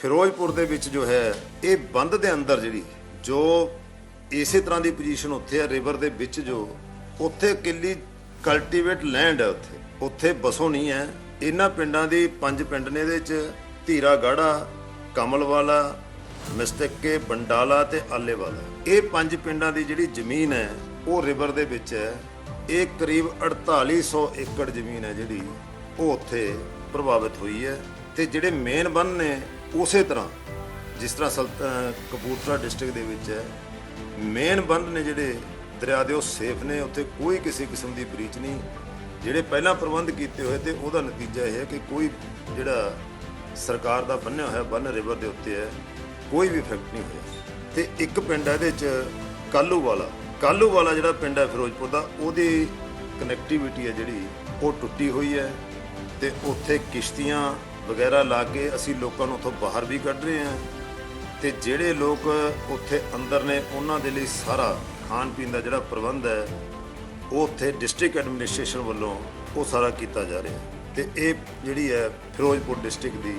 ਫਿਰੋਜ਼ਪੁਰ ਦੇ ਵਿੱਚ ਜੋ ਹੈ, ਇਹ ਬੰਦ ਦੇ ਅੰਦਰ ਜਿਹੜੀ, ਜੋ ਇਸੇ ਤਰ੍ਹਾਂ ਦੀ ਪੋਜੀਸ਼ਨ ਉੱਥੇ ਹੈ ਰਿਵਰ ਦੇ ਵਿੱਚ ਜੋ, ਉੱਥੇ ਕਿੱਲੀ ਕਲਟੀਵੇਟ ਲੈਂਡ ਹੈ ਉੱਥੇ। ਉੱਥੇ ਬਸੋ ਨਹੀਂ ਹੈ। ਇਹਨਾਂ ਪਿੰਡਾਂ ਦੀ ਪੰਜ ਪਿੰਡ ਨੇ ਇਹਦੇ ਚ ਧੀਰਾ ਗਾੜਾ ਕਮਲਵਾਲਾ ਮਿਸਟਕੇ ਬੰਡਾਲਾ ਤੇ ਆਲੇਵਾਲਾ। ਇਹ ਪੰਜ ਪਿੰਡਾਂ ਦੀ ਜਿਹੜੀ ਜ਼ਮੀਨ ਹੈ, ਉਹ ਰਿਵਰ ਦੇ ਵਿੱਚ ਹੈ। ਇਹ ਕਰੀਬ 4800 ਏਕੜ ਜ਼ਮੀਨ ਹੈ ਜਿਹੜੀ, ਉਹ ਉੱਥੇ ਪ੍ਰਭਾਵਿਤ ਹੋਈ ਹੈ। ਤੇ ਜਿਹੜੇ ਮੇਨ ਬੰਨ ਨੇ ਉਸੇ ਤਰ੍ਹਾਂ ਜਿਸ ਤਰ੍ਹਾਂ ਸਲਤ- ਕਪੂਰਥਲਾ ਡਿਸਟ੍ਰਿਕਟ ਦੇ ਵਿੱਚ ਹੈ, ਮੇਨ ਬੰਨ ਨੇ ਜਿਹੜੇ ਦਰਿਆ ਦੇ, ਉਹ ਸੇਫ ਨੇ, ਉੱਥੇ ਕੋਈ ਕਿਸੇ ਕਿਸਮ ਦੀ ਬ੍ਰੀਚ ਨਹੀਂ। ਜਿਹੜੇ ਪਹਿਲਾਂ ਪ੍ਰਬੰਧ ਕੀਤੇ ਹੋਏ ਤੇ ਉਹਦਾ ਨਤੀਜਾ ਇਹ ਹੈ ਕਿ ਕੋਈ ਜਿਹੜਾ ਸਰਕਾਰ ਦਾ ਬੰਨਿਆ ਹੋਇਆ ਬੰਨ ਰਿਵਰ ਦੇ ਉੱਤੇ ਹੈ, ਕੋਈ ਵੀ ਇਫੈਕਟ ਨਹੀਂ ਹੋਇਆ। ਤੇ ਇੱਕ ਪਿੰਡ ਹੈ ਇਹਦੇ ਚ ਕਾਲੂ ਵਾਲਾ ਕਾਲੂ ਵਾਲਾ ਜਿਹੜਾ ਪਿੰਡ ਹੈ ਫਿਰੋਜ਼ਪੁਰ ਦਾ, ਉਹਦੀ ਕਨੈਕਟੀਵਿਟੀ ਹੈ ਜਿਹੜੀ, ਉਹ ਟੁੱਟੀ ਹੋਈ ਹੈ ਤੇ ਉੱਥੇ ਕਿਸ਼ਤੀਆਂ ਵਗੈਰਾ ਲਾ ਕੇ ਅਸੀਂ ਲੋਕਾਂ ਨੂੰ ਉੱਥੋਂ ਬਾਹਰ ਵੀ ਕੱਢ ਰਹੇ ਹਾਂ ਤੇ ਜਿਹੜੇ ਲੋਕ ਉੱਥੇ ਅੰਦਰ ਨੇ, ਉਹਨਾਂ ਦੇ ਲਈ ਸਾਰਾ ਖਾਣ ਪੀਣ ਦਾ ਜਿਹੜਾ ਪ੍ਰਬੰਧ ਹੈ, ਉਹ ਉੱਥੇ ਡਿਸਟ੍ਰਿਕਟ ਐਡਮਿਨਿਸਟ੍ਰੇਸ਼ਨ ਵੱਲੋਂ ਉਹ ਸਾਰਾ ਕੀਤਾ ਜਾ ਰਿਹਾ। ਹੈ ਤੇ ਇਹ ਜਿਹੜੀ ਹੈ ਫਿਰੋਜ਼ਪੁਰ ਡਿਸਟ੍ਰਿਕਟ ਦੀ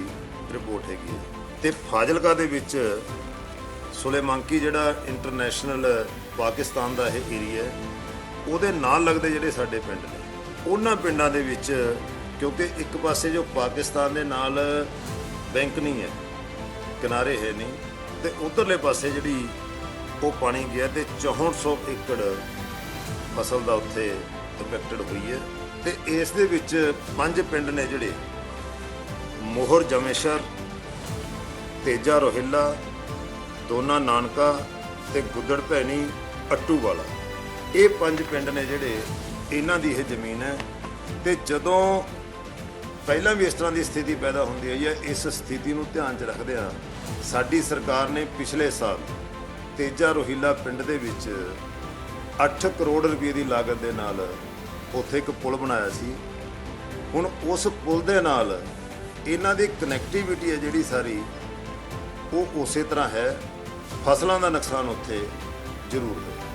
ਰਿਪੋਰਟ ਹੈਗੀ ਹੈ। ਤੇ ਫਾਜ਼ਿਲਕਾ ਦੇ ਵਿੱਚ ਸੁਲੇਮਾਂਕੀ ਜਿਹੜਾ ਇੰਟਰਨੈਸ਼ਨਲ ਪਾਕਿਸਤਾਨ ਦਾ ਇਹ ਏਰੀਆ ਉਹਦੇ ਨਾਲ ਲੱਗਦੇ ਜਿਹੜੇ ਸਾਡੇ ਪਿੰਡ ਨੇ, ਉਹਨਾਂ ਪਿੰਡਾਂ ਦੇ ਵਿੱਚ ਕਿਉਂਕਿ ਇੱਕ ਪਾਸੇ ਜੋ ਪਾਕਿਸਤਾਨ ਦੇ ਨਾਲ ਬੈਂਕ ਨਹੀਂ ਹੈ, ਕਿਨਾਰੇ ਹੈ ਨਹੀਂ, ਤੇ ਉਧਰਲੇ ਪਾਸੇ ਜਿਹੜੀ ਉਹ ਪਾਣੀ ਗਿਆ ਤੇ 6400 ਏਕੜ ਫਸਲ ਦਾ ਉੱਥੇ ਇਫੈਕਟਡ ਹੋਈ ਹੈ। ਤੇ ਇਸ ਦੇ ਵਿੱਚ ਪੰਜ ਪਿੰਡ ਨੇ ਜਿਹੜੇ ਮੋਹਰ ਜਮੇਸ਼ਰ, ਤੇਜਾ ਰੋਹਿਲਾ, ਦੋਨਾ ਨਾਨਕਾ ਤੇ ਗੁੱਦੜ ਭੈਣੀ, ਅੱਟੂ ਵਾਲਾ। ਇਹ ਪੰਜ ਪਿੰਡ ਨੇ ਜਿਹੜੇ ਇਹਨਾਂ ਦੀ ਇਹ ਜ਼ਮੀਨ ਹੈ। ਤੇ ਜਦੋਂ ਪਹਿਲਾਂ ਵੀ ਇਸ ਤਰ੍ਹਾਂ ਦੀ ਸਥਿਤੀ ਪੈਦਾ ਹੁੰਦੀ ਹੈ ਜਾਂ ਇਸ ਸਥਿਤੀ ਨੂੰ ਧਿਆਨ 'ਚ ਰੱਖਦਿਆਂ ਸਾਡੀ ਸਰਕਾਰ ਨੇ ਪਿਛਲੇ ਸਾਲ ਤੇਜਾ ਰੋਹਿਲਾ ਪਿੰਡ ਦੇ ਵਿੱਚ 8 ਕਰੋੜ ਰੁਪਏ ਦੀ ਲਾਗਤ ਦੇ ਨਾਲ ਉੱਥੇ ਇੱਕ ਪੁਲ ਬਣਾਇਆ ਸੀ। ਹੁਣ ਉਸ ਪੁਲ ਦੇ ਨਾਲ ਇਹਨਾਂ ਦੀ ਕਨੈਕਟੀਵਿਟੀ ਹੈ ਜਿਹੜੀ ਸਾਰੀ, ਉਹ ਉਸੇ ਤਰ੍ਹਾਂ ਹੈ। ਫਸਲਾਂ ਦਾ ਨੁਕਸਾਨ ਉੱਥੇ ਜ਼ਰੂਰ ਹੋਇਆ